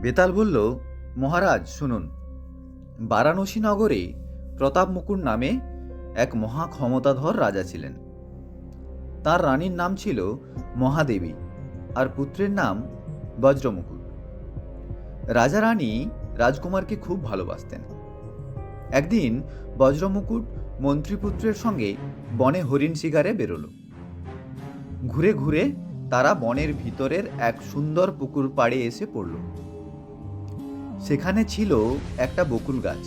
বেতাল বলল, মহারাজ, শুনুন। বারাণসী নগরে প্রতাপ মুকুর নামে এক মহা ক্ষমতাধর রাজা ছিলেন। তার রানীর নাম ছিল মহাদেবী আর পুত্রের নাম বজ্রমুকুট। রাজা রানী রাজকুমারকে খুব ভালোবাসতেন। একদিন বজ্রমুকুট মন্ত্রীপুত্রের সঙ্গে বনে হরিণ শিকারে বেরোলো। ঘুরে ঘুরে তারা বনের ভিতরের এক সুন্দর পুকুর পাড়ে এসে পড়ল। সেখানে ছিল একটা বকুল গাছ।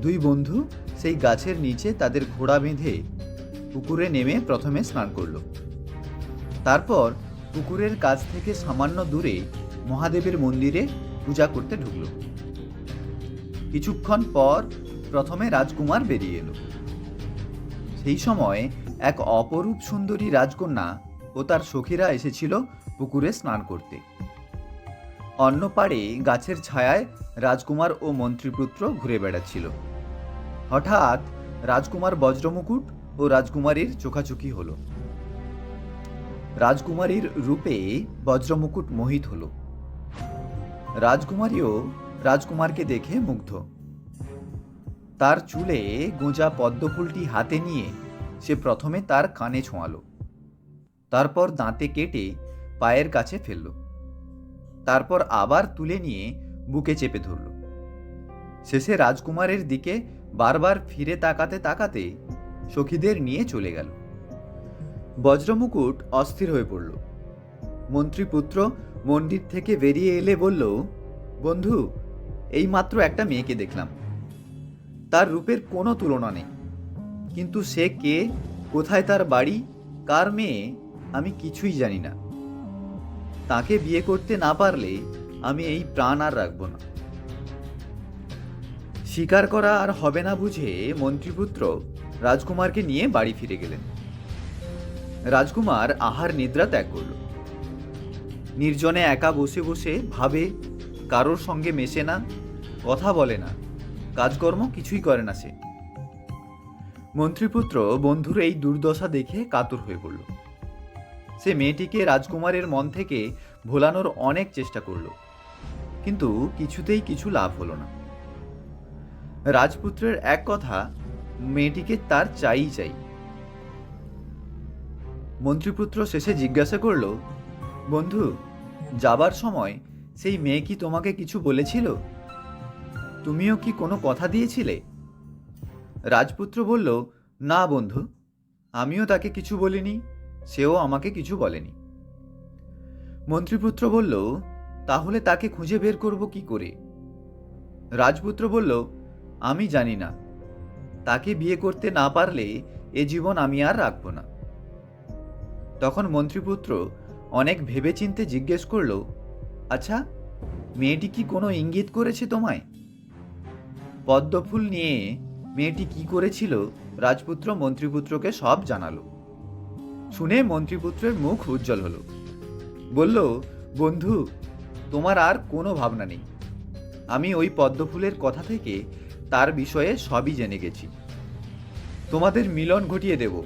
দুই বন্ধু সেই গাছের নিচে তাদের ঘোড়া বেঁধে পুকুরে নেমে প্রথমে স্নান করল। তারপর পুকুরের কাছ থেকে সামান্য দূরে মহাদেবের মন্দিরে পূজা করতে ঢুকলো। কিছুক্ষণ পর প্রথমে রাজকুমার বেরিয়ে এলো। সেই সময় এক অপরূপ সুন্দরী রাজকন্যা ও তার সখীরা এসেছিল পুকুরে স্নান করতে। অন্য পাড়ে গাছের ছায়ায় রাজকুমার ও মন্ত্রীপুত্র ঘুরে বেড়াচ্ছিল। হঠাৎ রাজকুমার বজ্রমুকুট ও রাজকুমারীর চোখাচোখি হলো। রাজকুমারীর রূপে বজ্রমুকুট মোহিত হল। রাজকুমারীও রাজকুমারকে দেখে মুগ্ধ। তার চুলে গোঁজা পদ্মফুলটি হাতে নিয়ে সে প্রথমে তার কানে ছোঁয়ালো। তারপর দাঁতে কেটে পায়ের কাছে ফেলল। তারপর আবার তুলে নিয়ে বুকে চেপে ধরল। শেষে রাজকুমারের দিকে বারবার ফিরে তাকাতে তাকাতে সখীদের নিয়ে চলে গেল। বজ্রমুকুট অস্থির হয়ে পড়ল। মন্ত্রীপুত্র মন্দির থেকে বেরিয়ে এলে বলল, বন্ধু, এই মাত্র একটা মেয়েকে দেখলাম। তার রূপের কোনো তুলনা নেই। কিন্তু সে কে, কোথায় তার বাড়ি, কার মেয়ে, আমি কিছুই জানি না। তাকে বিয়ে করতে না পারলে আমি এই প্রাণ আর রাখব না। স্বীকার করা আর হবে না বুঝে মন্ত্রীপুত্র রাজকুমারকে নিয়ে বাড়ি ফিরে গেলেন। রাজকুমার আহার নিদ্রা ত্যাগ করল। নির্জনে একা বসে বসে ভাবে, কারোর সঙ্গে মেশে না, কথা বলে না, কাজকর্ম কিছুই করে না সে। মন্ত্রীপুত্র বন্ধুর এই দুর্দশা দেখে কাতর হয়ে পড়ল। সে মেয়েটিকে রাজকুমারের মন থেকে ভোলানোর অনেক চেষ্টা করল, কিন্তু কিছুতেই কিছু লাভ হলো না। রাজপুত্রের এক কথা, মেয়েটিকে তার চাই চাই। মন্ত্রীপুত্র শেষে জিজ্ঞাসা করল, বন্ধু, যাবার সময় সেই মেয়ে কি তোমাকে কিছু বলেছিল? তুমিও কি কোনো কথা দিয়েছিলে? রাজপুত্র বলল, না বন্ধু, আমিও তাকে কিছু বলিনি। সেও আমাকে কিছু বলেনি। মন্ত্রীপুত্র বলল, তাহলে তাকে খুঁজে বের করব কি করে? রাজপুত্র বলল, আমি জানি না। তাকে বিয়ে করতে না পারলে এ জীবন আমি আর রাখব না। তখন মন্ত্রীপুত্র অনেক ভেবেচিন্তে জিজ্ঞেস করল আচ্ছা মেয়েটি কি কোনো ইঙ্গিত করেছে তোমায়? পদ্মফুল নিয়ে মেয়েটি কি করেছিল, রাজপুত্র মন্ত্রীপুত্রকে সব জানালো। শুনে মন্ত্রীপুত্রের মুখ উজ্জ্বল হলো। বলল, বন্ধু, তোমার আর কোনো ভাবনা নেই। আমি ওই পদ্মফুলের কথা থেকে তার বিষয়ে সবই জেনে গেছি। তোমাদের মিলন ঘটিয়ে দেব।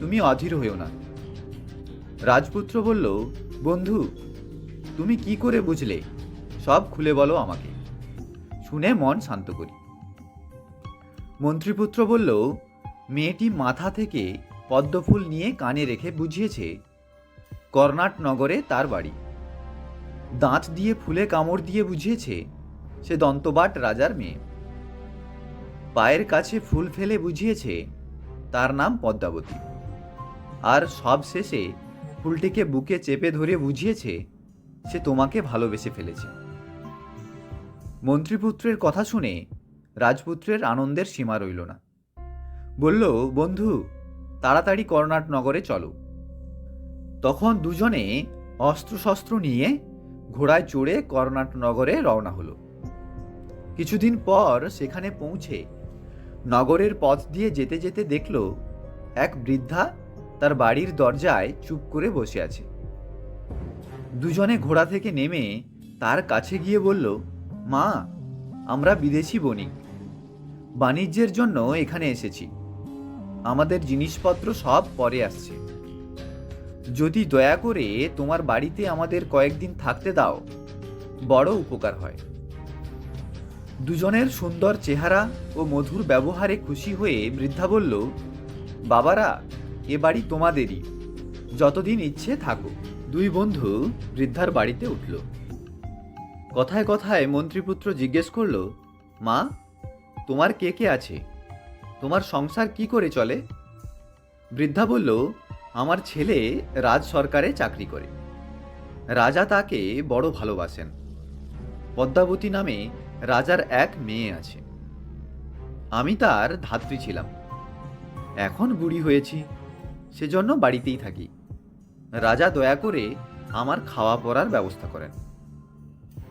তুমি অধীর হইও না। রাজপুত্র বলল, বন্ধু, তুমি কি করে বুঝলে? সব খুলে বলো আমাকে। শুনে মন শান্ত করি। মন্ত্রীপুত্র বলল, মেয়েটি মাথা থেকে পদ্মফুল নিয়ে কানে রেখে বুঝিয়েছে, কর্ণাট নগরে তার বাড়ি। দাঁত দিয়ে ফুলে কামড় দিয়ে বুঝিয়েছে, সে দন্তবাট রাজার মেয়ে। পায়ের কাছে ফুল ফেলে বুঝিয়েছে, তার নাম পদ্মাবতী। আর সব শেষে ফুলটিকে বুকে চেপে ধরে বুঝিয়েছে, সে তোমাকে ভালোবেসে ফেলেছে। মন্ত্রীপুত্রের কথা শুনে রাজপুত্রের আনন্দের সীমা রইল না। বলল, বন্ধু তাড়াতাড়ি কর্ণাট নগরে চলো। তখন দুজনে অস্ত্রশস্ত্র নিয়ে ঘোড়ায় চড়ে কর্ণাট নগরে রওনা হলো। কিছুদিন পর সেখানে পৌঁছে নগরের পথ দিয়ে যেতে যেতে দেখল এক বৃদ্ধা তার বাড়ির দরজায় চুপ করে বসে আছে। দুজনে ঘোড়া থেকে নেমে তার কাছে গিয়ে বলল, মা, আমরা বিদেশি বণিক। বাণিজ্যের জন্য এখানে এসেছি। আমাদের জিনিসপত্র সব পরে আসছে। যদি দয়া করে তোমার বাড়িতে আমাদের কয়েকদিন থাকতে দাও, বড় উপকার হয়। দুজনের সুন্দর চেহারা ও মধুর ব্যবহারে খুশি হয়ে বৃদ্ধা বলল, বাবারা, এ বাড়ি তোমাদেরই। যতদিন ইচ্ছে থাকো দুই বন্ধু বৃদ্ধার বাড়িতে উঠল। কথায় কথায় মন্ত্রীপুত্র জিজ্ঞেস করল, মা, তোমার কে কে আছে? তোমার সংসার কি করে চলে? বৃদ্ধা বলল, আমার ছেলে রাজ সরকারে চাকরি করে। রাজা তাকে বড় ভালোবাসেন। পদ্মাবতী নামে রাজার এক মেয়ে আছে। আমি তার ধাত্রী ছিলাম। এখন বুড়ি হয়েছি, সেজন্য বাড়িতেই থাকি। রাজা দয়া করে আমার খাওয়া পরার ব্যবস্থা করেন।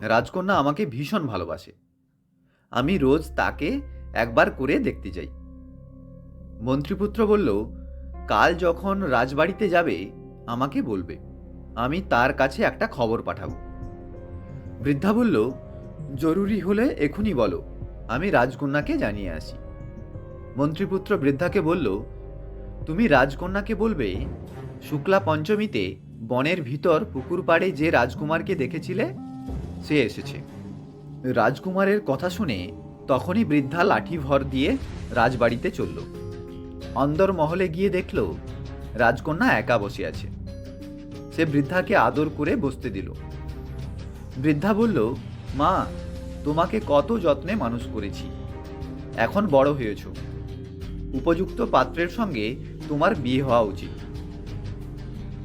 রাজকন্যা আমাকে ভীষণ ভালোবাসে। আমি রোজ তাকে একবার করে দেখতে যাই। মন্ত্রীপুত্র বলল, কাল যখন রাজবাড়িতে যাবে, আমাকে বলবে। আমি তার কাছে একটা খবর পাঠাবো। বৃদ্ধা বলল, জরুরি হলে এখনই বলো, আমি রাজকন্যাকে জানিয়ে আসি। মন্ত্রীপুত্র বৃদ্ধাকে বলল, তুমি রাজকন্যাকে বলবে, শুক্লা পঞ্চমীতে বনের ভিতর পুকুর পাড়ে যে রাজকুমারকে দেখেছিলে, সে এসেছে। রাজকুমারের কথা শুনে তখনই বৃদ্ধা লাঠি ভর দিয়ে রাজবাড়িতে চলল। অন্দর মহলে গিয়ে দেখল, রাজকন্যা একা বসে আছে। সে বৃদ্ধাকে আদর করে বসতে দিল। বৃদ্ধা বলল, মা, তোমাকে কত যত্নে মানুষ করেছি। এখন বড় হয়েছ। উপযুক্ত পাত্রের সঙ্গে তোমার বিয়ে হওয়া উচিত।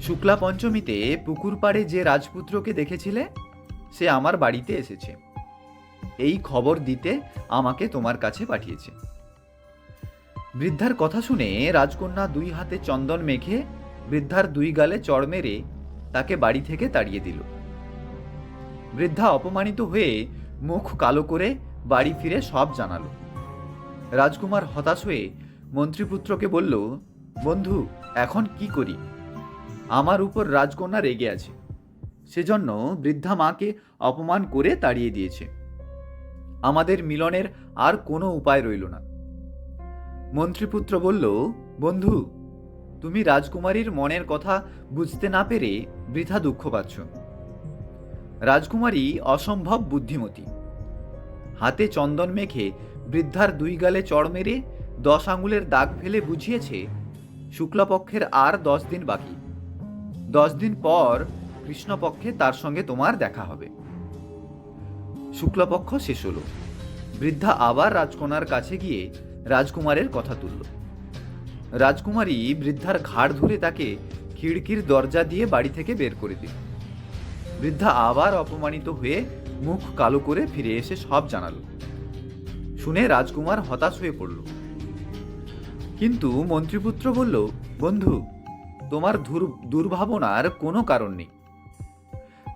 শুক্লা পঞ্চমীতে পুকুর পাড়ে যে রাজপুত্রকে দেখেছিলে, সে আমার বাড়িতে এসেছে। এই খবর দিতে আমাকে তোমার কাছে পাঠিয়েছে। বৃদ্ধার কথা শুনে রাজকন্যা দুই হাতে চন্দন মেখে বৃদ্ধার দুই গালে চড় মেরে তাকে বাড়ি থেকে তাড়িয়ে দিল। বৃদ্ধা অপমানিত হয়ে মুখ কালো করে বাড়ি ফিরে সব জানালো। রাজকুমার হতাশ হয়ে মন্ত্রীপুত্রকে বলল, বন্ধু, এখন কি করি? আমার উপর রাজকন্যা রেগে আছে। সেজন্য বৃদ্ধা মাকে অপমান করে তাড়িয়ে দিয়েছে। আমাদের মিলনের আর কোনো উপায় রইল না। মন্ত্রীপুত্র বলল, বন্ধু, তুমি রাজকুমারীর মনের কথা বুঝতে না পেরে বৃথা দুঃখ পাচ্ছ। রাজকুমারী অসম্ভব বুদ্ধিমতী। হাতে চন্দন মেখে বৃদ্ধার দুই গালে চড় মেরে দশ আঙুলের দাগ ফেলে বুঝিয়েছে, শুক্লপক্ষের আর দশ দিন বাকি। দশ দিন পর কৃষ্ণপক্ষে তার সঙ্গে তোমার দেখা হবে। শুক্লপক্ষ শেষ হলো। বৃদ্ধা আবার রাজকন্যার কাছে গিয়ে রাজকুমারের কথা তুলল। রাজকুমারী বৃদ্ধার ঘাড় ধরে তাকে খিড়কির দরজা দিয়ে বাড়ি থেকে বের করে দিল। বৃদ্ধা আবার অপমানিত হয়ে মুখ কালো করে ফিরে এসে সব জানালো। শুনে রাজকুমার হতাশ হয়ে পড়ল। কিন্তু মন্ত্রীপুত্র বলল, বন্ধু, তোমার দুর্ভাবনার কোনো কারণ নেই।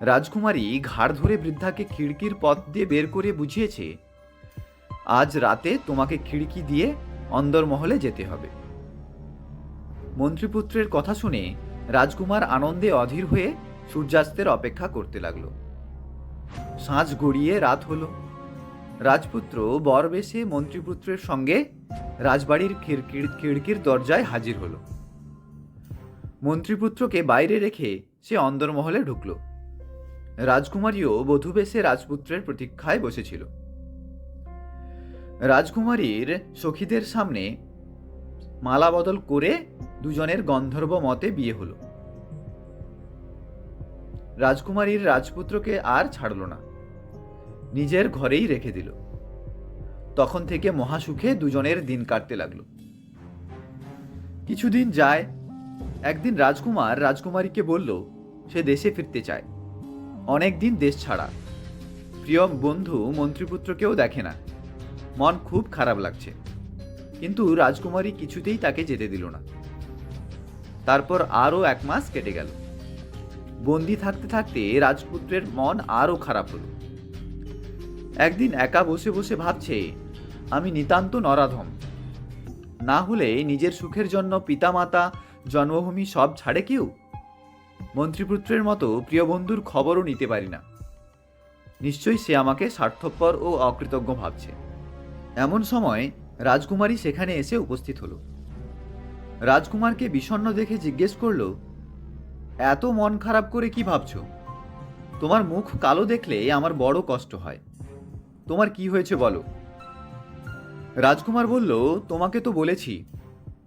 রাজকুমারী ঘাড় ধরে বৃদ্ধাকে খিড়কির পথ দিয়ে বের করে বুঝিয়েছে আজ রাতে তোমাকে খিড়কি দিয়ে অন্দরমহলে যেতে হবে। মন্ত্রীপুত্রের কথা শুনে রাজকুমার আনন্দে অধীর হয়ে সূর্যাস্তের অপেক্ষা করতে লাগল। সাঁঝ গড়িয়ে রাত হল। রাজপুত্র বরবেশে মন্ত্রীপুত্রের সঙ্গে রাজবাড়ির খিড়কির খিড়কির দরজায় হাজির হল। মন্ত্রীপুত্রকে বাইরে রেখে সে অন্দরমহলে ঢুকল। রাজকুমারীও বধূবেশে রাজপুত্রের প্রতীক্ষায় বসেছিল। রাজকুমারীর সখীদের সামনে মালা বদল করে দুজনের গন্ধর্ব মতে বিয়ে হলো। রাজকুমারীর রাজপুত্রকে আর ছাড়ল না। নিজের ঘরেই রেখে দিল। তখন থেকে মহাসুখে দুজনের দিন কাটতে লাগল। কিছুদিন যায়, একদিন রাজকুমার রাজকুমারীকে বলল, সে দেশে ফিরতে চায়। অনেক দিন দেশ ছাড়া। প্রিয় বন্ধু মন্ত্রীপুত্রকেও দেখে না। মন খুব খারাপ লাগছে। কিন্তু রাজকুমারী কিছুতেই তাকে যেতে দিল না। তারপর আরও এক মাস কেটে গেল। বন্দি থাকতে থাকতে রাজপুত্রের মন আরও খারাপ হলো। একদিন একা বসে বসে ভাবছে, আমি নিতান্ত নরাধম। না হলে নিজের সুখের জন্য পিতামাতা, জন্মভূমি সব ছাড়ে কেউ? মন্ত্রীপুত্রের মতো প্রিয় বন্ধুর খবরও নিতে পারি না। নিশ্চয়ই সে আমাকে স্বার্থপর ও অকৃতজ্ঞ ভাবছে। এমন সময় রাজকুমারী সেখানে এসে উপস্থিত হলো। রাজকুমারকে বিষণ্ণ দেখে জিজ্ঞেস করল, এত মন খারাপ করে কি ভাবছ? তোমার মুখ কালো দেখলে আমার বড় কষ্ট হয়। তোমার কি হয়েছে বলো? রাজকুমার বলল, তোমাকে তো বলেছি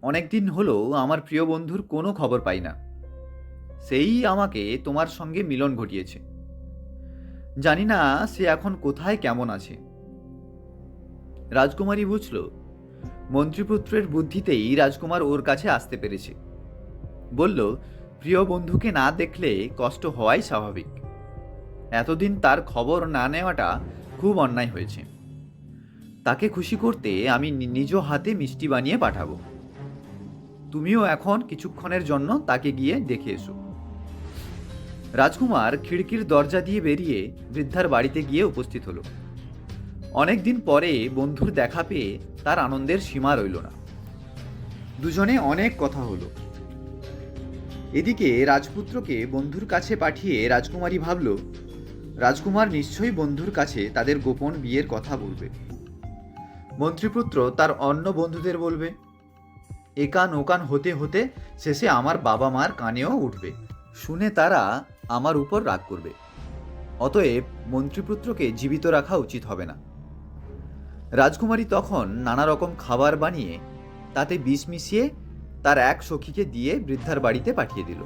অনেক দিন হলো আমার প্রিয় বন্ধুর কোনো খবর পাই না। সেই আমাকে তোমার সঙ্গে মিলন ঘটিয়েছে। জানি না সে এখন কোথায়, কেমন আছে। রাজকুমারী বুঝল, মন্ত্রীপুত্রের বুদ্ধিতেই রাজকুমার ওর কাছে আসতে পেরেছে। বলল, প্রিয় বন্ধুকে না দেখলে কষ্ট হওয়াই স্বাভাবিক। এতদিন তার খবর না নেওয়াটা খুব অন্যায় হয়েছে। তাকে খুশি করতে আমি নিজ হাতে মিষ্টি বানিয়ে পাঠাবো। তুমিও এখন কিছুক্ষণের জন্য তাকে গিয়ে দেখে এসো। রাজকুমার খিড়কির দরজা দিয়ে বেরিয়ে বৃদ্ধার বাড়িতে গিয়ে উপস্থিত হলো। অনেকদিন পরে বন্ধুর দেখা পেয়ে তার আনন্দের সীমা রইল না। দুজনে অনেক কথা হলো। এদিকে রাজপুত্রকে বন্ধুর কাছে পাঠিয়ে রাজকুমারী ভাবল, রাজকুমার নিশ্চয়ই বন্ধুর কাছে তাদের গোপন বিয়ের কথা বলবে। মন্ত্রীপুত্র তার অন্য বন্ধুদের বলবে একান ওকান হতে হতে শেষে আমার বাবা মার কানেও উঠবে, শুনে তারা আমার উপর রাগ করবে। অতএব মন্ত্রীপুত্রকে জীবিত রাখা উচিত হবে না। রাজকুমারী তখন নানা রকম খাবার বানিয়ে তাতে বিষ মিশিয়ে তার এক সখীকে দিয়ে বৃদ্ধার বাড়িতে পাঠিয়ে দিল।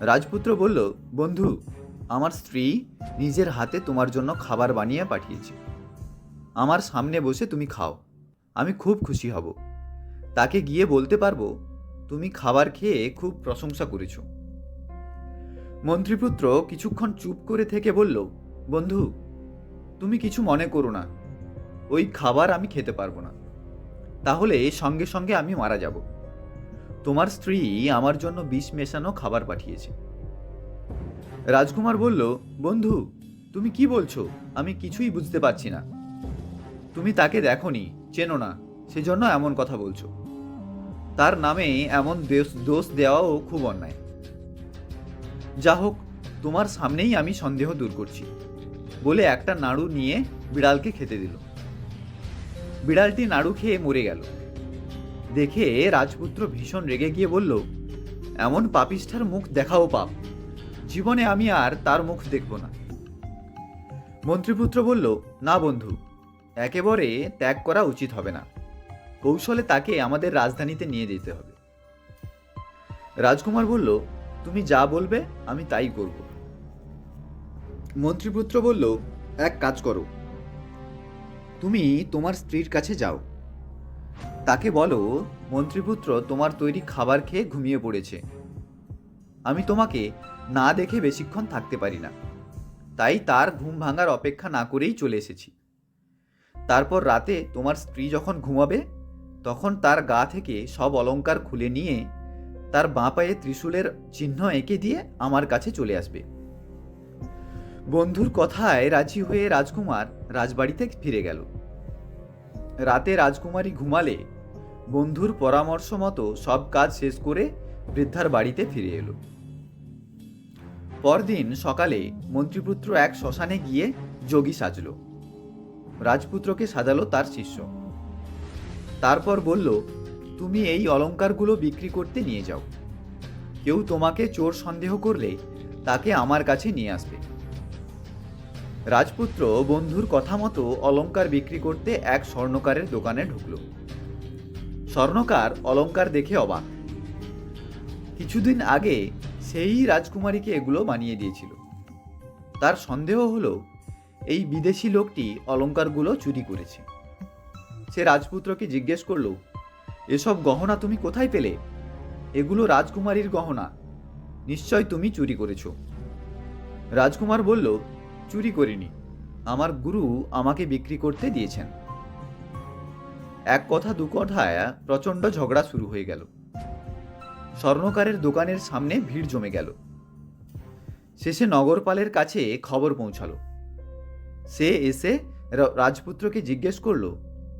রাজপুত্র বলল, বন্ধু, আমার স্ত্রী নিজের হাতে তোমার জন্য খাবার বানিয়ে পাঠিয়েছে। আমার সামনে বসে তুমি খাও, আমি খুব খুশি হব। তাকে গিয়ে বলতে পারব, তুমি খাবার খেয়ে খুব প্রশংসা করেছ। মন্ত্রীপুত্র কিছুক্ষণ চুপ করে থেকে বলল, বন্ধু, তুমি কিছু মনে করো না। ওই খাবার আমি খেতে পারব না। তাহলে সঙ্গে সঙ্গে আমি মারা যাব। তোমার স্ত্রী আমার জন্য বিষ মেশানো খাবার পাঠিয়েছে। রাজকুমার বলল, বন্ধু, তুমি কি বলছো? আমি কিছুই বুঝতে পারছি না। তুমি তাকে দেখনি, চেনো না, সেজন্য এমন কথা বলছো। তার নামে এমন দোষ দোষ দেওয়াও খুব অন্যায়। যা হোক, তোমার সামনেই আমি সন্দেহ দূর করছি। বলে একটা নাড়ু নিয়ে বিড়ালকে খেতে দিল। বিড়ালটি নাড়ু খেয়ে মরে গেল। দেখে রাজপুত্র ভীষণ রেগে গিয়ে বলল, এমন পাপিষ্ঠার মুখ দেখাও পাপ। জীবনে আমি আর তার মুখ দেখব না। মন্ত্রীপুত্র বলল, না বন্ধু, একেবারে ত্যাগ করা উচিত হবে না। কৌশলে তাকে আমাদের রাজধানীতে নিয়ে যেতে হবে। রাজকুমার বলল, তুমি যা বলবে, আমি তাই করব। মন্ত্রীপুত্র বলল, এক কাজ করো তুমি তোমার স্ত্রীর কাছে যাও। তাকে বলো, মন্ত্রীপুত্র তোমার তৈরি খাবার খেয়ে ঘুমিয়ে পড়েছে। আমি তোমাকে না দেখে বেশিক্ষণ থাকতে পারি না। তাই তার ঘুম ভাঙার অপেক্ষা না করেই চলে এসেছি। তারপর রাতে তোমার স্ত্রী যখন ঘুমাবে, তখন তার গা থেকে সব অলঙ্কার খুলে নিয়ে তার বাঁ পায়ে ত্রিশূলের চিহ্ন এঁকে দিয়ে আমার কাছে চলে আসবে। বন্ধুর কথায় রাজি হয়ে রাজকুমার রাজবাড়িতে ফিরে গেল। রাতে রাজকুমারী ঘুমালে বন্ধুর পরামর্শ মতো সব কাজ শেষ করে বৃদ্ধার বাড়িতে ফিরে এলো। পরদিন সকালে মন্ত্রীপুত্র এক শ্মশানে গিয়ে যোগী সাজল। রাজপুত্রকে সাজালো তার শিষ্য। তারপর বলল, তুমি এই অলংকারগুলো বিক্রি করতে নিয়ে যাও। কেউ তোমাকে চোর সন্দেহ করলে তাকে আমার কাছে নিয়ে আসবে। রাজপুত্র বন্ধুর কথা মতো অলংকার বিক্রি করতে এক স্বর্ণকারের দোকানে ঢুকল। স্বর্ণকার অলংকার দেখে অবাক। কিছুদিন আগে সেই রাজকুমারীকে এগুলো বানিয়ে দিয়েছিল। তার সন্দেহ হলো, এই বিদেশি লোকটি অলংকারগুলো চুরি করেছে। সে রাজপুত্রকে জিজ্ঞেস করল, এসব গহনা তুমি কোথায় পেলে? এগুলো রাজকুমারীর গহনা। নিশ্চয় তুমি চুরি করেছ? রাজকুমার বলল চুরি করিনি। আমার গুরু আমাকে বিক্রি করতে দিয়েছেন। এক কথা দু কথায় প্রচণ্ড ঝগড়া শুরু হয়ে গেল। স্বর্ণকারের দোকানের সামনে ভিড় জমে গেল। শেষে নগরপালের কাছে খবর পৌঁছালো। সে এসে রাজপুত্রকে জিজ্ঞেস করল,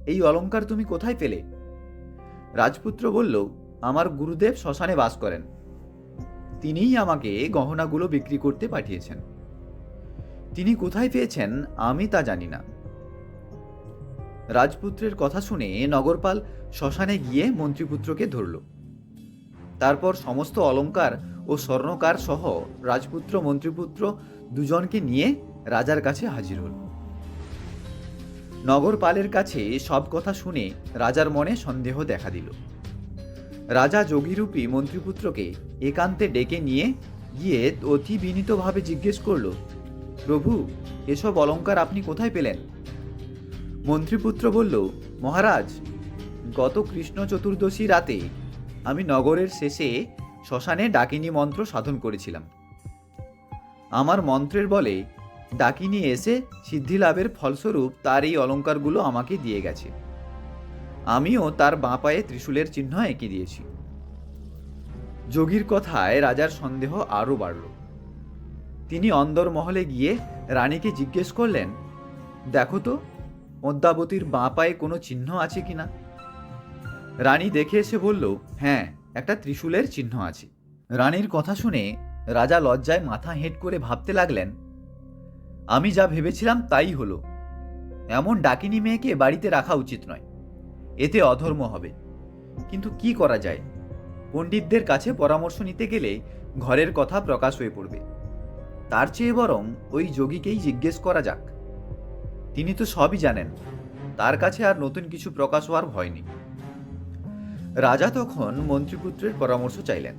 এই অলংকার তুমি কোথায় পেলে? রাজপুত্র বলল, আমার গুরুদেব শ্মশানে বাস করেন। তিনিই আমাকে গহনাগুলো বিক্রি করতে পাঠিয়েছেন। তিনি কোথায় পেয়েছেন আমি তা জানি না। রাজপুত্রের কথা শুনে নগরপাল শ্মশানে গিয়ে মন্ত্রীপুত্রকে ধরল। তারপর সমস্ত অলংকার ও স্বর্ণকার সহ রাজপুত্র, মন্ত্রীপুত্র দুজনকে নিয়ে রাজার কাছে হাজির হল। নগরপালের কাছে সব কথা শুনে রাজার মনে সন্দেহ দেখা দিল। রাজা যোগীরূপী মন্ত্রীপুত্রকে একান্তে ডেকে নিয়ে গিয়ে অতি বিনীতভাবে জিজ্ঞেস করল প্রভু, এসব অলংকার আপনি কোথায় পেলেন? মন্ত্রীপুত্র বলল, মহারাজ, গত কৃষ্ণ চতুর্দশী রাতে আমি নগরের শেষে শ্মশানে ডাকিনী মন্ত্র সাধন করেছিলাম। আমার মন্ত্রের বলে ডাকিনী এসে সিদ্ধি লাভের ফলস্বরূপ তার এই অলঙ্কারগুলো আমাকে দিয়ে গেছে। আমিও তার বাঁ পায়ে ত্রিশূলের চিহ্ন এঁকে দিয়েছি। যোগীর কথায় রাজার সন্দেহ আরও বাড়ল। তিনি অন্দরমহলে গিয়ে রানীকে জিজ্ঞেস করলেন, দেখো তো পদ্মাবতীর বাঁ পায়ে কোনো চিহ্ন আছে কি না? রানী দেখে এসে বলল হ্যাঁ একটা ত্রিশূলের চিহ্ন আছে। রানীর কথা শুনে রাজা লজ্জায় মাথা হেঁট করে ভাবতে লাগলেন, আমি যা ভেবেছিলাম তাই হলো। এমন ডাকিনী মেয়েকে বাড়িতে রাখা উচিত নয়। এতে অধর্ম হবে। কিন্তু কি করা যায়? পণ্ডিতদের কাছে পরামর্শ নিতে গেলে ঘরের কথা প্রকাশ হয়ে পড়বে। তার চেয়ে বরং ওই যোগীকেই জিজ্ঞেস করা যাক। তিনি তো সবই জানেন, তার কাছে আর নতুন কিছু প্রকাশ হওয়ার ভয় নেই। রাজা তখন মন্ত্রীপুত্রের পরামর্শ চাইলেন।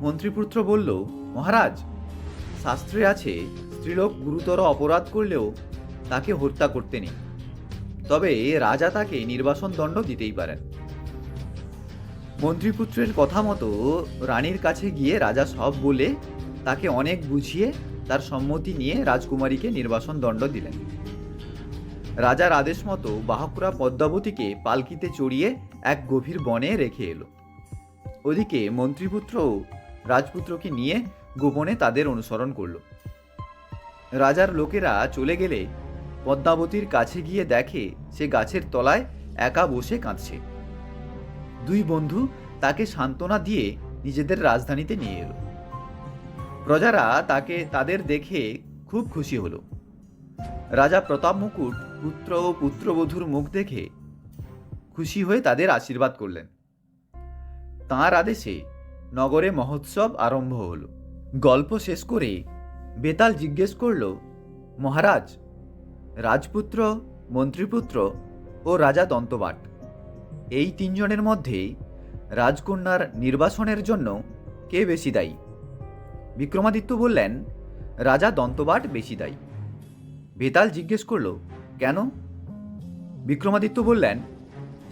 মন্ত্রীপুত্র বলল, মহারাজ, শাস্ত্রে আছে, স্ত্রীলোক গুরুতর অপরাধ করলেও তাকে হত্যা করতে নেই। তবে রাজা তাকে নির্বাসন দণ্ড দিতেই পারেন। মন্ত্রীপুত্রের কথা মতো রানীর কাছে গিয়ে রাজা সব বলে তাকে অনেক বুঝিয়ে তার সম্মতি নিয়ে রাজকুমারীকে নির্বাসন দণ্ড দিলেন। রাজার আদেশ মতো বাহকুরা পদ্মাবতীকে পালকিতে চড়িয়ে এক গভীর বনে রেখে এলো। ওদিকে মন্ত্রীপুত্র রাজপুত্রকে নিয়ে গোপনে তাদের অনুসরণ করল। রাজার লোকেরা চলে গেলে পদ্মাবতীর কাছে গিয়ে দেখে সে গাছের তলায় একা বসে কাঁদছে। দুই বন্ধু তাকে সান্ত্বনা দিয়ে নিজেদের রাজধানীতে নিয়ে এলো। প্রজারা তাকে তাদের দেখে খুব খুশি হলো। রাজা প্রতাপ মুকুট পুত্র ও পুত্রবধূর মুখ দেখে খুশি হয়ে তাদের আশীর্বাদ করলেন। তাঁর আদেশে নগরে মহোৎসব আরম্ভ হল। গল্প শেষ করে বেতাল জিজ্ঞেস করল, মহারাজ, রাজপুত্র, মন্ত্রীপুত্র ও রাজা দন্তবাট, এই তিনজনের মধ্যে রাজকন্যার নির্বাসনের জন্য কে বেশি দায়ী? বিক্রমাদিত্য বললেন, রাজা দন্তবাট বেশি দায়ী। বেতাল জিজ্ঞেস করল, কেন? বিক্রমাদিত্য বললেন,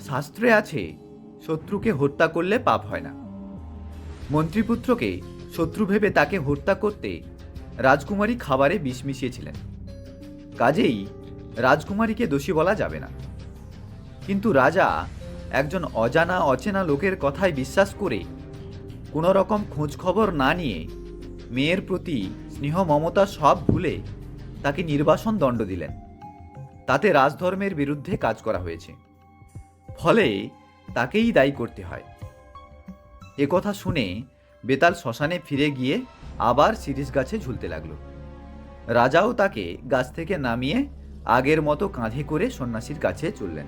শাস্ত্রে আছে, শত্রুকে হত্যা করলে পাপ হয় না। মন্ত্রীপুত্রকে শত্রু ভেবে তাকে হত্যা করতে রাজকুমারী খাবারে বিষ মিশিয়েছিলেন। কাজেই রাজকুমারীকে দোষী বলা যাবে না। কিন্তু রাজা একজন অজানা, অচেনা লোকের কথায় বিশ্বাস করে কোনো রকম খোঁজ খবর না নিয়ে মেয়ের প্রতি স্নেহ মমতা সব ভুলে তাকে নির্বাসন দণ্ড দিলেন। তাতে রাজধর্মের বিরুদ্ধে কাজ করা হয়েছে। ফলে তাকেই দায়ী করতে হয়। একথা শুনে বেতাল শ্মশানে ফিরে গিয়ে আবার শিরিষ গাছে ঝুলতে লাগল। রাজাও তাকে গাছ থেকে নামিয়ে আগের মতো কাঁধে করে সন্ন্যাসীর কাছে চললেন।